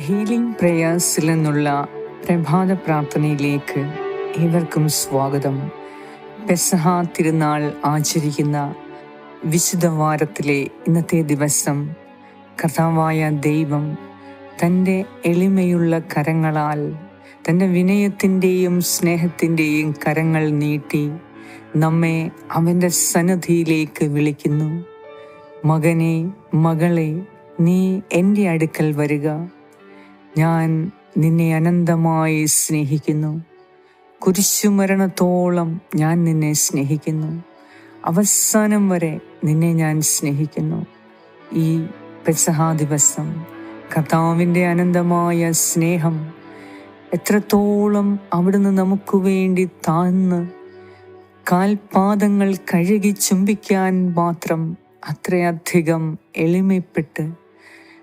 Healing പ്രേയേഴ്സിൽ നിന്നുള്ള പ്രഭാത പ്രാർത്ഥനയിലേക്ക് ഏവർക്കും സ്വാഗതം. പെസഹ തിരുനാൾ ആചരിക്കുന്ന വിശുദ്ധ വാരത്തിലെ ഇന്നത്തെ ദിവസം കഥാവായ ദൈവം തന്റെ എളിമയുള്ള കരങ്ങളാൽ തന്റെ വിനയത്തിന്റെയും സ്നേഹത്തിന്റെയും കരങ്ങൾ നീട്ടി നമ്മെ അവന്റെ സന്നദ്ധിയിലേക്ക് വിളിക്കുന്നു. മകനെ മകളെ നീ എന്റെ അടുക്കൽ വരിക. ഞാൻ നിന്നെ അനന്തമായി സ്നേഹിക്കുന്നു. കുരിശുമരണത്തോളം ഞാൻ നിന്നെ സ്നേഹിക്കുന്നു. അവസാനം വരെ നിന്നെ ഞാൻ സ്നേഹിക്കുന്നു. ഈ പെസഹാ ദിവസം കർത്താവിന്റെ അനന്തമായ സ്നേഹം എത്രത്തോളം അവിടുന്ന് നമുക്ക് വേണ്ടി താഴ്ന്ന് കാൽപാദങ്ങൾ കഴുകി ചുംബിക്കാൻ മാത്രം അത്രയധികം എളിമപ്പെട്ട്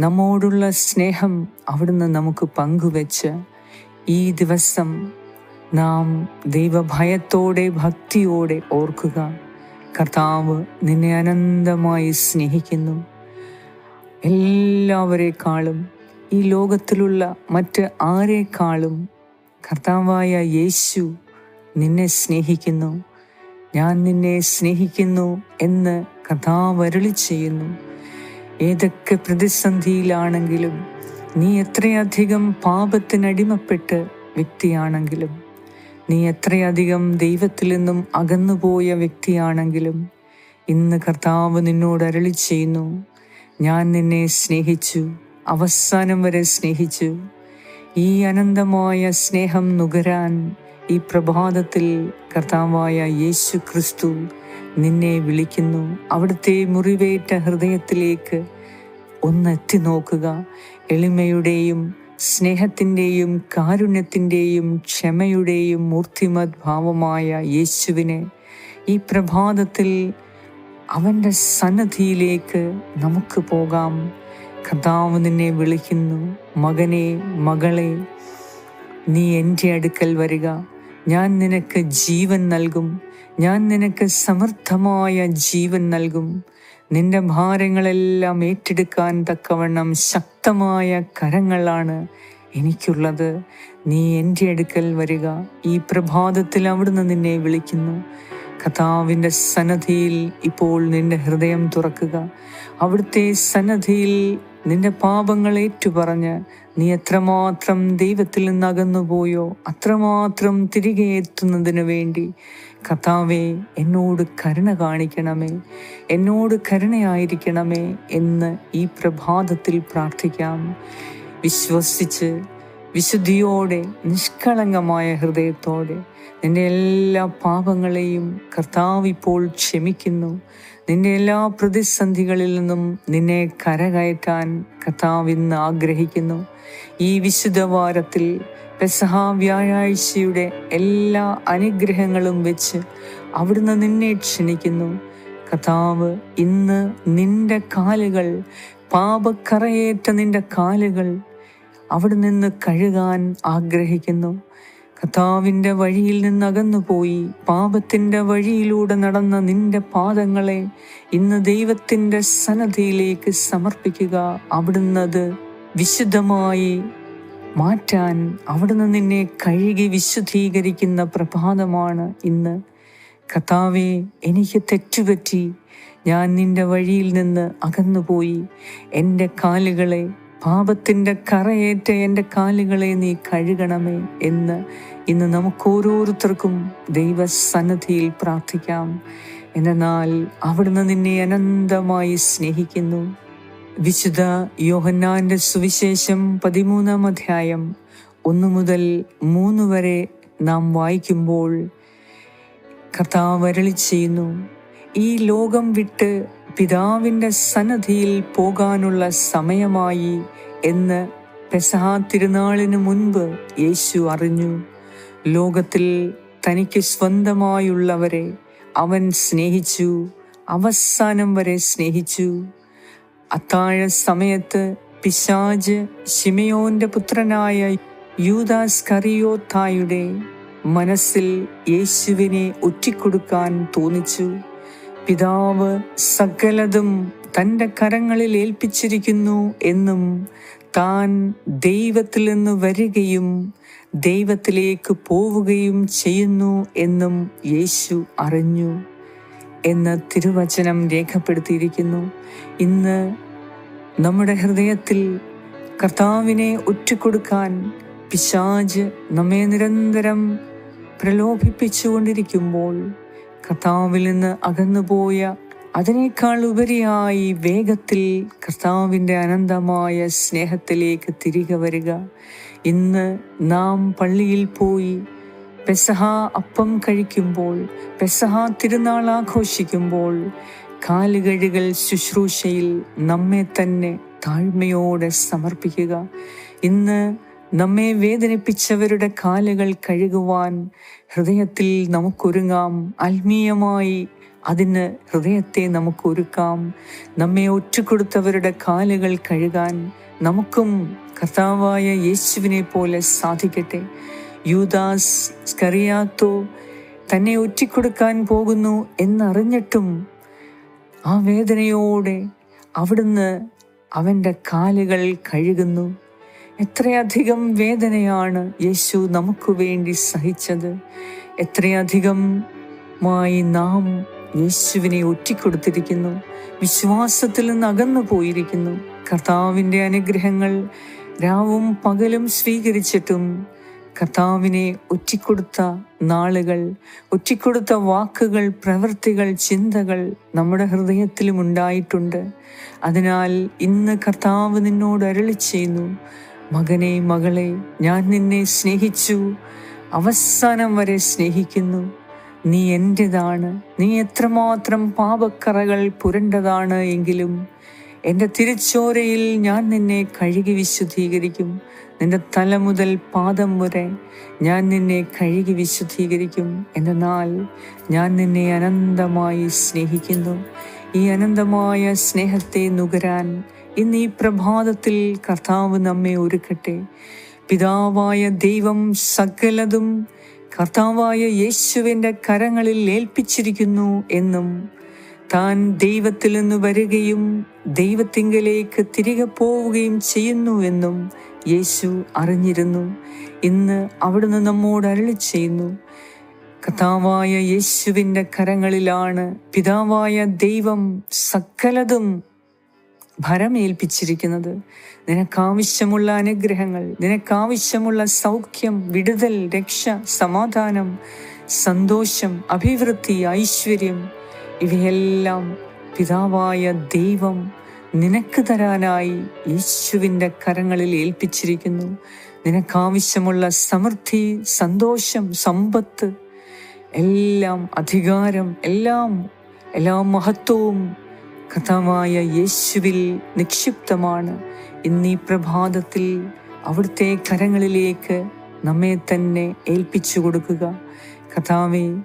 നമ്മോടുള്ള സ്നേഹം അവിടുന്ന് നമുക്ക് പങ്കുവെച്ച് ഈ ദിവസം നാം ദൈവഭയത്തോടെ ഭക്തിയോടെ ഓർക്കുക. കർത്താവ് നിന്നെ അനന്തമായി സ്നേഹിക്കുന്നു. എല്ലാവരെക്കാളും ഈ ലോകത്തിലുള്ള മറ്റ് ആരെക്കാളും കർത്താവായ യേശു നിന്നെ സ്നേഹിക്കുന്നു. ഞാൻ നിന്നെ സ്നേഹിക്കുന്നു എന്ന് കർത്താവ് അരുളി ചെയ്യുന്നു. ഏതൊക്കെ പ്രതിസന്ധിയിലാണെങ്കിലും നീ എത്രയധികം പാപത്തിനടിമപ്പെട്ട് വ്യക്തിയാണെങ്കിലും നീ എത്രയധികം ദൈവത്തിൽ നിന്നും അകന്നുപോയ വ്യക്തിയാണെങ്കിലും ഇന്ന് കർത്താവ് നിന്നോട് അരളി ചെയ്യുന്നു ഞാൻ നിന്നെ സ്നേഹിച്ചു അവസാനം വരെ സ്നേഹിച്ചു. ഈ അനന്തമായ സ്നേഹം നുകരാൻ ഈ പ്രഭാതത്തിൽ കർത്താവായ യേശു ക്രിസ്തു നിന്നെ വിളിക്കുന്നു. അവിടുത്തെ മുറിവേറ്റ ഹൃദയത്തിലേക്ക് ഒന്നെത്തി നോക്കുക. എളിമയുടെയും സ്നേഹത്തിന്റെയും കാരുണ്യത്തിന്റെയും ക്ഷമയുടെയും മൂർത്തിമത് ഭാവമായ യേശുവിനെ ഈ പ്രഭാതത്തിൽ അവന്റെ സന്നദ്ധിയിലേക്ക് നമുക്ക് പോകാം. കർത്താവ് നിന്നെ വിളിക്കുന്നു. മകനെ മകളെ നീ എന്റെ അടുക്കൽ വരിക. ഞാൻ നിനക്ക് ജീവൻ നൽകും. ഞാൻ നിനക്ക് സമർത്ഥമായ ജീവൻ നൽകും. നിന്റെ ഭാരങ്ങളെല്ലാം ഏറ്റെടുക്കാൻ തക്കവണ്ണം ശക്തമായ കരങ്ങളാണ് എനിക്കുള്ളത്. നീ എന്റെ അടുക്കൽ വരിക. ഈ പ്രഭാതത്തിൽ അവിടുന്ന് നിന്നെ വിളിക്കുന്നു. കഥാവിന്റെ സന്നദ്ധിയിൽ ഇപ്പോൾ നിന്റെ ഹൃദയം തുറക്കുക. അവിടുത്തെ സന്നദ്ധിയിൽ നിന്റെ പാപങ്ങൾ ഏറ്റുപറഞ്ഞ് നീ എത്രമാത്രം ദൈവത്തിൽ നിന്ന് അകന്നുപോയോ അത്രമാത്രം തിരികെ എത്തുന്നതിന് വേണ്ടി. കഥാവേ എന്നോട് കരുണ കാണിക്കണമേ എന്നോട് കരുണയായിരിക്കണമേ എന്ന് ഈ പ്രഭാതത്തിൽ പ്രാർത്ഥിക്കാം. വിശ്വസിച്ച് വിശുദ്ധിയോടെ നിഷ്കളങ്കമായ ഹൃദയത്തോടെ നിന്റെ എല്ലാ പാപങ്ങളെയും കർത്താവ് ഇപ്പോൾ ക്ഷമിക്കുന്നു. നിന്റെ എല്ലാ പ്രതിസന്ധികളിൽ നിന്നും നിന്നെ കരകയറ്റാൻ കർത്താവ് ഇന്ന് ആഗ്രഹിക്കുന്നു. ഈ വിശുദ്ധ വാരത്തിൽ പെസഹ വ്യാഴാഴ്ചയുടെ എല്ലാ അനുഗ്രഹങ്ങളും വെച്ച് അവിടുന്ന് നിന്നെ ക്ഷണിക്കുന്നു. കഥാവ് ഇന്ന് നിന്റെ കാലുകൾ പാപക്കറയേറ്റ നിന്റെ കാലുകൾ അവിടെ നിന്ന് കഴുകാൻ ആഗ്രഹിക്കുന്നു. കഥാവിന്റെ വഴിയിൽ നിന്ന് അകന്നുപോയി പാപത്തിന്റെ വഴിയിലൂടെ നടന്ന നിന്റെ പാദങ്ങളെ ഇന്ന് ദൈവത്തിന്റെ സന്നദ്ധയിലേക്ക് സമർപ്പിക്കുക. അവിടുന്ന് അത് വിശുദ്ധമായി മാറ്റാൻ അവിടുന്ന് നിന്നെ കഴുകി വിശുദ്ധീകരിക്കുന്ന പ്രഭാതമാണ് ഇന്ന്. കർത്താവെ എനിക്ക് തെറ്റുപറ്റി. ഞാൻ നിന്റെ വഴിയിൽ നിന്ന് അകന്നുപോയി. എന്റെ കാലുകളെ പാപത്തിന്റെ കറയേറ്റ എന്റെ കാലുകളെ നീ കഴുകണമേ എന്ന് ഇന്ന് നമുക്ക് ഓരോരുത്തർക്കും പ്രാർത്ഥിക്കാം. എന്നാൽ അവിടുന്ന് നിന്നെ അനന്തമായി സ്നേഹിക്കുന്നു. വിശുദ്ധ യോഹന്നാന്റെ സുവിശേഷം പതിമൂന്നാം അധ്യായം ഒന്നു മുതൽ മൂന്ന് വരെ നാം വായിക്കുമ്പോൾ കർത്താവ് വരളി ചെയ്യുന്നു. ഈ ലോകം വിട്ട് പിതാവിന്റെ സന്നദ്ധിയിൽ പോകാനുള്ള സമയമായി എന്ന് പെസഹാ തിരുനാളിന് മുൻപ് യേശു അറിഞ്ഞു. ലോകത്തിൽ തനിക്ക് സ്വന്തമായുള്ളവരെ അവൻ സ്നേഹിച്ചു അവസാനം വരെ സ്നേഹിച്ചു. അത്താഴ സമയത്ത് പിശാജ് ഷിമയോന്റെ പുത്രനായ യൂദാസ് കറിയോത്തായുടെ മനസ്സിൽ യേശുവിനെ ഒറ്റിക്കൊടുക്കാൻ തോന്നിച്ചു. പിതാവ് സകലതും തന്റെ കരങ്ങളിൽ ഏൽപ്പിച്ചിരിക്കുന്നു എന്നും താൻ ദൈവത്തിൽ നിന്ന് വരികയും ദൈവത്തിലേക്ക് പോവുകയും ചെയ്യുന്നു എന്നും യേശു അറിഞ്ഞു. എന്ന് തിരുവചനം രേഖപ്പെടുത്തിയിരിക്കുന്നു. ഇന്ന് നമ്മുടെ ഹൃദയത്തിൽ കർത്താവിനെ ഒറ്റുകൊടുക്കാൻ പിശാജ് നമ്മെ നിരന്തരം പ്രലോഭിപ്പിച്ചുകൊണ്ടിരിക്കുമ്പോൾ കർത്താവിൽ നിന്ന് അകന്നുപോയ അതിനേക്കാൾ ഉപരിയായി വേഗത്തിൽ കർത്താവിന്റെ അനന്തമായ സ്നേഹത്തിലേക്ക് തിരികെ വരിക. ഇന്ന് നാം പള്ളിയിൽ പോയി പെസഹ അപ്പം കഴിക്കുമ്പോൾ പെസഹ തിരുനാൾ ആഘോഷിക്കുമ്പോൾ കാലുകഴുകൾ ശുശ്രൂഷയിൽ നമ്മെ തന്നെ താഴ്മയോടെ സമർപ്പിക്കുക. ഇന്ന് നമ്മെ വേദനിപ്പിച്ചവരുടെ കാലുകൾ കഴുകുവാൻ ഹൃദയത്തിൽ നമുക്കൊരുങ്ങാം. ആത്മീയമായി അതിന് ഹൃദയത്തെ നമുക്ക് ഒരുക്കാം നമ്മെ ഒറ്റുകൊടുത്തവരുടെ കാലുകൾ കഴുകാൻ നമുക്കും കർത്താവായ യേശുവിനെ പോലെ സാധിക്കട്ടെ. യൂദാസ് സ്കറിയാത്തോ തന്നെ ഒറ്റിക്കൊടുക്കാൻ പോകുന്നു എന്നറിഞ്ഞിട്ടും ആ വേദനയോടെ അവിടുന്ന് അവന്റെ കാലുകൾ കഴുകുന്നു. എത്രയധികം വേദനയാണ് യേശു നമുക്ക് വേണ്ടി സഹിച്ചത്. എത്രയധികം മായി നാം യേശുവിനെ ഒറ്റിക്കൊടുത്തിരിക്കുന്നു. വിശ്വാസത്തിൽ നിന്ന് അകന്നു പോയിരിക്കുന്നു. കർത്താവിന്റെ അനുഗ്രഹങ്ങൾ രാവും പകലും സ്വീകരിച്ചിട്ടും കർത്താവിനെ ഒറ്റിക്കൊടുത്ത നാളുകൾ ഒറ്റിക്കൊടുത്ത വാക്കുകൾ പ്രവൃത്തികൾ ചിന്തകൾ നമ്മുടെ ഹൃദയത്തിലും ഉണ്ടായിട്ടുണ്ട്. അതിനാൽ ഇന്ന് കർത്താവ് നിന്നോട് അരളി ചെയ്യുന്നു മകനെ മകളെ ഞാൻ നിന്നെ സ്നേഹിച്ചു. അവസാനം വരെ സ്നേഹിക്കുന്നു. നീ എന്റെതാണ് നീ എത്രമാത്രം പാപക്കറകൾ പുരണ്ടതാണ് എങ്കിലും എന്റെ തിരിച്ചോരയിൽ ഞാൻ നിന്നെ കഴുകി വിശുദ്ധീകരിക്കും. നിന്റെ തല മുതൽ പാദം വരെ ഞാൻ നിന്നെ കഴുകി വിശുദ്ധീകരിക്കും. എന്നാൽ ഞാൻ നിന്നെ അനന്തമായി സ്നേഹിക്കുന്നു. ഈ അനന്തമായ സ്നേഹത്തെ നുകരാൻ ഇന്ന് ഈ പ്രഭാതത്തിൽ കർത്താവ് നമ്മെ ഒരുക്കട്ടെ. പിതാവായ ദൈവം സകലതും കർത്താവായ യേശുവിന്റെ കരങ്ങളിൽ ഏൽപ്പിച്ചിരിക്കുന്നു എന്നും താൻ ദൈവത്തിൽ നിന്ന് വരികയും ദൈവത്തിങ്കലേക്ക് തിരികെ പോവുകയും ചെയ്യുന്നു എന്നും യേശു അറിഞ്ഞിരുന്നു. ഇന്ന് അവിടുന്ന് നമ്മോട് അരളി ചെയ്യുന്നു. കഥാവായ യേശുവിന്റെ കരങ്ങളിലാണ് പിതാവായ ദൈവം സകലതും ഭരമേൽപ്പിച്ചിരിക്കുന്നത്. നിനക്കാവശ്യമുള്ള അനുഗ്രഹങ്ങൾ നിനക്കാവശ്യമുള്ള സൗഖ്യം വിടുതൽ രക്ഷ സമാധാനം സന്തോഷം അഭിവൃദ്ധി ഐശ്വര്യം ഇവയെല്ലാം പിതാവായ ദൈവം നിനക്ക് തരാനായി യേശുവിന്റെ കരങ്ങളിൽ ഏൽപ്പിച്ചിരിക്കുന്നു. നിനക്കാവശ്യമുള്ള സമൃദ്ധി സന്തോഷം സമ്പത്ത് എല്ലാം അധികാരം എല്ലാം എല്ലാ മഹത്വവും കഥമായ യേശുവിൽ നിക്ഷിപ്തമാണ്. ഇന്നീ പ്രഭാതത്തിൽ അവിടുത്തെ കരങ്ങളിലേക്ക് നമ്മെ തന്നെ ഏൽപ്പിച്ചു കൊടുക്കുക. കഥാവേ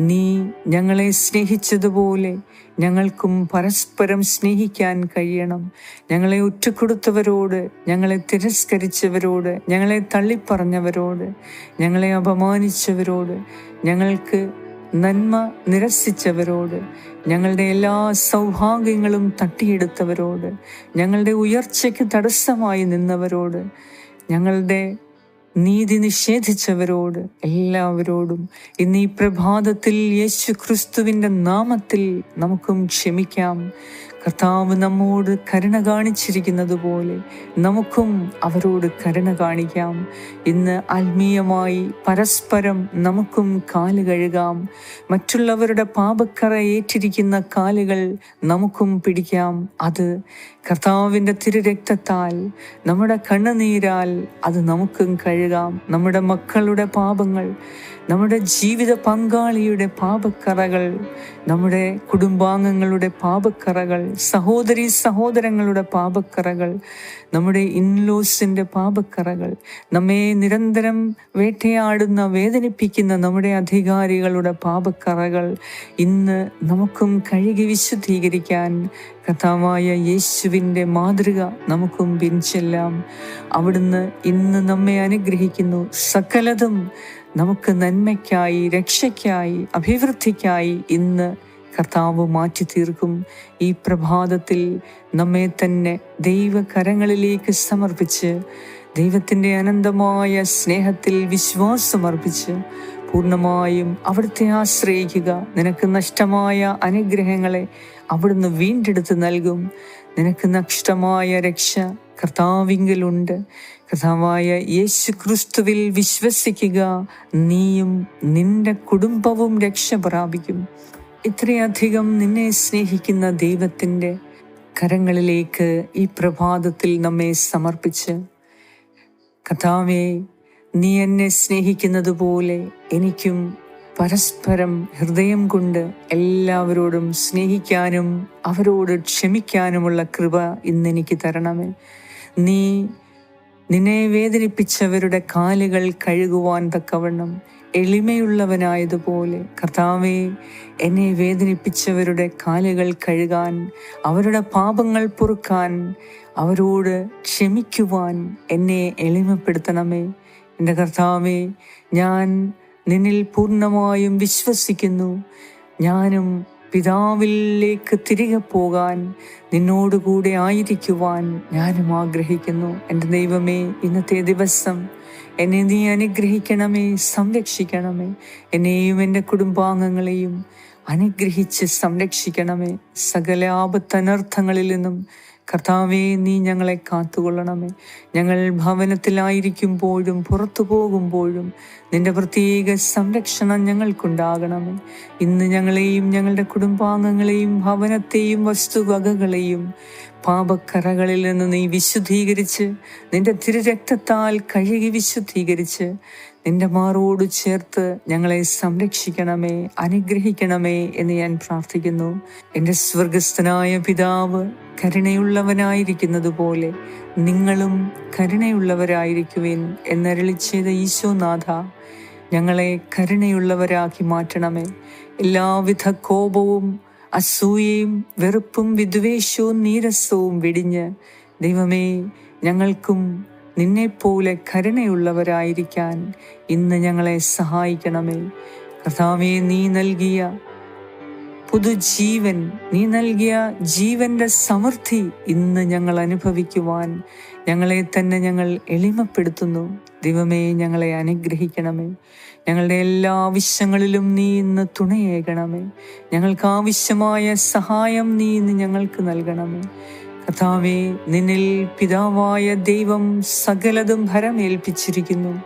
നീ ഞങ്ങളെ സ്നേഹിച്ചതുപോലെ ഞങ്ങൾക്കും പരസ്പരം സ്നേഹിക്കാൻ കഴിയണം. ഞങ്ങളെ ഉറ്റുകൊടുത്തവരോട് ഞങ്ങളെ തിരസ്കരിച്ചവരോട് ഞങ്ങളെ തള്ളിപ്പറഞ്ഞവരോട് ഞങ്ങളെ അപമാനിച്ചവരോട് ഞങ്ങൾക്ക് നന്മ നിരസിച്ചവരോട് ഞങ്ങളുടെ എല്ലാ സൗഭാഗ്യങ്ങളും തട്ടിയെടുത്തവരോട് ഞങ്ങളുടെ ഉയർച്ചയ്ക്ക് തടസ്സമായി നിന്നവരോട് ഞങ്ങളുടെ നീതി നിഷേധിച്ചവരോട് എല്ലാവരോടും ഇന്ന് ഈ പ്രഭാതത്തിൽ യേശു ക്രിസ്തുവിന്റെ നാമത്തിൽ നമുക്കും ക്ഷമിക്കാം. കർത്താവ് നമ്മോട് കരുണ കാണിച്ചിരിക്കുന്നത് പോലെ നമുക്കും അവരോട് കരുണ കാണിക്കാം. ഇന്ന് ആത്മീയമായി പരസ്പരം നമുക്കും കാൽ കഴുകാം. മറ്റുള്ളവരുടെ പാപക്കറ ഏറ്റിരിക്കുന്ന കാലുകൾ നമുക്കും പിടിക്കാം. അത് കർത്താവിന്റെ തിരുരക്തത്താൽ നമ്മുടെ കണ്ണുനീരാൽ അത് നമുക്കും കഴുകാം. നമ്മുടെ മക്കളുടെ പാപങ്ങൾ നമ്മുടെ ജീവിത പങ്കാളിയുടെ പാപക്കറകൾ നമ്മുടെ കുടുംബാംഗങ്ങളുടെ പാപക്കറകൾ സഹോദരി സഹോദരങ്ങളുടെ പാപക്കറകൾ നമ്മുടെ ഇൻലോസിന്റെ പാപക്കറകൾ നമ്മെ നിരന്തരം വേട്ടയാടുന്ന വേദനിപ്പിക്കുന്ന നമ്മുടെ അധികാരികളുടെ പാപക്കറകൾ ഇന്ന് നമുക്കും കഴുകി വിശുദ്ധീകരിക്കാൻ കഥാവായ യേശുവിന്റെ മാതൃക നമുക്കും പിൻചെല്ലാം. അവിടുന്ന് ഇന്ന് നമ്മെ അനുഗ്രഹിക്കുന്നു. സകലതും നമുക്ക് നന്മയ്ക്കായി രക്ഷയ്ക്കായി അഭിവൃദ്ധിക്കായി ഇന്ന് കർത്താവ് മാറ്റി തീർക്കും ഈ പ്രഭാതത്തിൽ നമ്മെ തന്നെ ദൈവകരങ്ങളിലേക്ക് സമർപ്പിച്ച് ദൈവത്തിന്റെ അനന്തമായ സ്നേഹത്തിൽ വിശ്വാസമർപ്പിച്ച് പൂർണമായും അവിടുത്തെ ആശ്രയിക്കുക. നിനക്ക് നഷ്ടമായ അനുഗ്രഹങ്ങളെ അവിടുന്ന് വീണ്ടെടുത്ത് നൽകും. നിനക്ക് നഷ്ടമായ രക്ഷ കർത്താവിങ്കലുണ്ട്. കർത്താവായ യേശു ക്രിസ്തുവിൽ വിശ്വസിക്കുക. നീയും നിന്റെ കുടുംബവും രക്ഷ പ്രാപിക്കും. ഇത്രയധികം നിന്നെ സ്നേഹിക്കുന്ന ദൈവത്തിന്റെ കരങ്ങളിലേക്ക് ഈ പ്രഭാതത്തിൽ നമ്മെ സമർപ്പിച്ച്. കഥാവേ നീ എന്നെ സ്നേഹിക്കുന്നത് പോലെ എനിക്കും പരസ്പരം ഹൃദയം കൊണ്ട് എല്ലാവരോടും സ്നേഹിക്കാനും അവരോട് ക്ഷമിക്കാനുമുള്ള കൃപ ഇന്ന് എനിക്ക് തരണമേ. നീ നിന്നെ വേദനിപ്പിച്ചവരുടെ കാലുകൾ കഴുകുവാൻ തക്കവണ്ണം എളിമയുള്ളവനായതുപോലെ കർത്താവെ എന്നെ വേദനിപ്പിച്ചവരുടെ കാലുകൾ കഴുകാൻ അവരുടെ പാപങ്ങൾ പൊറുക്കാൻ അവരോട് ക്ഷമിക്കുവാൻ എന്നെ എളിമപ്പെടുത്തണമേ. എന്റെ കർത്താവെ ഞാൻ നിന്നിൽ പൂർണമായും വിശ്വസിക്കുന്നു. ഞാനും പിതാവിലേക്ക് തിരികെ പോകാൻ നിന്നോടുകൂടെ ആയിരിക്കുവാൻ ഞാനും ആഗ്രഹിക്കുന്നു. എന്റെ ദൈവമേ ഇന്നത്തെ ദിവസം എന്നെ നീ അനുഗ്രഹിക്കണമേ സംരക്ഷിക്കണമേ. എന്നെയും എന്റെ കുടുംബാംഗങ്ങളെയും അനുഗ്രഹിച്ച് സംരക്ഷിക്കണമേ. സകല ആപത്തനർത്ഥങ്ങളിൽ നിന്നും കർത്താവേ നീ ഞങ്ങളെ കാത്തുകൊള്ളണമേ. ഞങ്ങൾ ഭവനത്തിലായിരിക്കുമ്പോഴും പുറത്തു പോകുമ്പോഴും നിന്റെ പ്രത്യേക സംരക്ഷണം ഞങ്ങൾക്കുണ്ടാകണമേ. ഇന്ന് ഞങ്ങളെയും ഞങ്ങളുടെ കുടുംബാംഗങ്ങളെയും ഭവനത്തെയും വസ്തുവകകളെയും പാപക്കറകളിൽ നിന്ന് നീ വിശുദ്ധീകരിച്ച് നിന്റെ തിരുരക്തത്താൽ കഴുകി വിശുദ്ധീകരിച്ച് നിന്റെ മാറോട് ചേർത്ത് ഞങ്ങളെ സംരക്ഷിക്കണമേ അനുഗ്രഹിക്കണമേ എന്ന് ഞാൻ പ്രാർത്ഥിക്കുന്നു. എന്റെ സ്വർഗസ്ഥനായ പിതാവ് കരുണയുള്ളവനായിരിക്കുന്നത് പോലെ നിങ്ങളും കരുണയുള്ളവരായിരിക്കുവിൻ എന്നരളി ചെയ്ത ഈശോനാഥ ഞങ്ങളെ കരുണയുള്ളവരാക്കി മാറ്റണമേ. എല്ലാവിധ കോപവും അസൂയയും വെറുപ്പും വിദ്വേഷവും നീരസവും വെടിഞ്ഞ് ദൈവമേ ഞങ്ങൾക്കും നിന്നെപ്പോലെ കരുണയുള്ളവരായിരിക്കാൻ ഇന്ന് ഞങ്ങളെ സഹായിക്കണമേ. കർത്താവെ നീ നൽകിയ പുതുജീവൻ നീ നൽകിയ ജീവന്റെ സമൃദ്ധി ഇന്ന് ഞങ്ങൾ അനുഭവിക്കുവാൻ ഞങ്ങളെ തന്നെ ഞങ്ങൾ എളിമപ്പെടുത്തുന്നു. ദൈവമേ ഞങ്ങളെ അനുഗ്രഹിക്കണമേ. ഞങ്ങളുടെ എല്ലാ ആവശ്യങ്ങളിലും നീ ഇന്ന് തുണയേകണമേ. ഞങ്ങൾക്ക് ആവശ്യമായ സഹായം നീ ഇന്ന് ഞങ്ങൾക്ക് നൽകണമേ. കർത്താവെ നിന്നിൽ പിതാവായ ദൈവം സകലതും ഭരമേൽപ്പിച്ചിരിക്കുന്നു.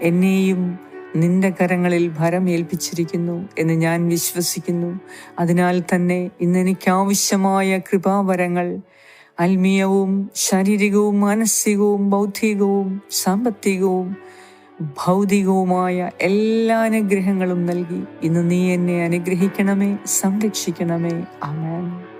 എന്നെയും നിന്റെ കരങ്ങളിൽ ഭരം ഏൽപ്പിച്ചിരിക്കുന്നു എന്ന് ഞാൻ വിശ്വസിക്കുന്നു. അതിനാൽ തന്നെ ഇന്ന് എനിക്കാവശ്യമായ കൃപാവരങ്ങൾ ആത്മീയവും ശാരീരികവും മാനസികവും ബൗദ്ധികവും സാമ്പത്തികവും ഭൗതികവുമായ എല്ലാ അനുഗ്രഹങ്ങളും നൽകി. ഇന്ന് നീ എന്നെ അനുഗ്രഹിക്കണമേ സംരക്ഷിക്കണമേ. ആമേൻ.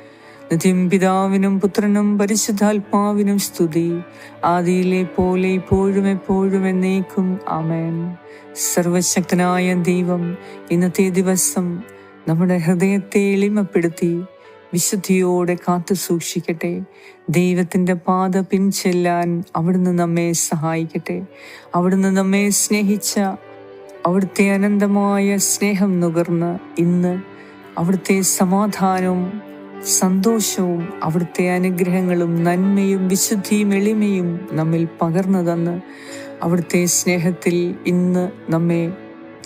നിത്യം പിതാവിനും പുത്രനും പരിശുദ്ധാത്മാവിനും സ്തുതി. ആദിയിലെ പോലെ ഇപ്പോഴും എപ്പോഴും എന്നേക്കും. ആമേൻ. സർവശക്തനായ ദൈവം ഇന്നത്തെ ദിവസം നമ്മുടെ ഹൃദയത്തെ എളിമപ്പെടുത്തി വിശുദ്ധിയോടെ കാത്തു സൂക്ഷിക്കട്ടെ. ദൈവത്തിന്റെ പാത പിൻചെല്ലാൻ അവിടുന്ന് നമ്മെ സഹായിക്കട്ടെ. അവിടുന്ന് നമ്മെ സ്നേഹിച്ച അവിടുത്തെ അനന്തമായ സ്നേഹം നുകർന്ന് ഇന്ന് അവിടുത്തെ സമാധാനവും സന്തോഷവും അവിടുത്തെ അനുഗ്രഹങ്ങളും നന്മയും വിശുദ്ധിയും എളിമയും നമ്മിൽ പകർന്നു തന്ന് അവിടുത്തെ സ്നേഹത്തിൽ ഇന്ന് നമ്മെ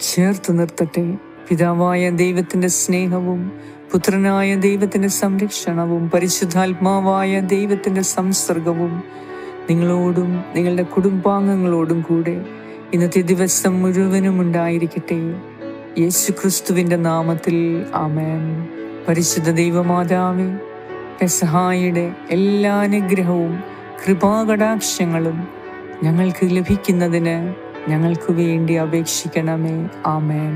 ചേർത്ത് നിർത്തട്ടെ. പിതാവായ ദൈവത്തിന്റെ സ്നേഹവും പുത്രനായ ദൈവത്തിന്റെ സംരക്ഷണവും പരിശുദ്ധാത്മാവായ ദൈവത്തിന്റെ സംസർഗവും നിങ്ങളോടും നിങ്ങളുടെ കുടുംബാംഗങ്ങളോടും കൂടെ ഇന്നത്തെ ദിവസം മുഴുവനും ഉണ്ടായിരിക്കട്ടെ. യേശു ക്രിസ്തുവിന്റെ നാമത്തിൽ ആമേൻ. പരിശുദ്ധ ദൈവമാതാവേ പെസഹായുടെ എല്ലാ അനുഗ്രഹവും കൃപാകടാക്ഷങ്ങളും ഞങ്ങൾക്ക് ലഭിക്കുന്നതിന് ഞങ്ങൾക്ക് വേണ്ടി അപേക്ഷിക്കണമേ. ആമേൻ.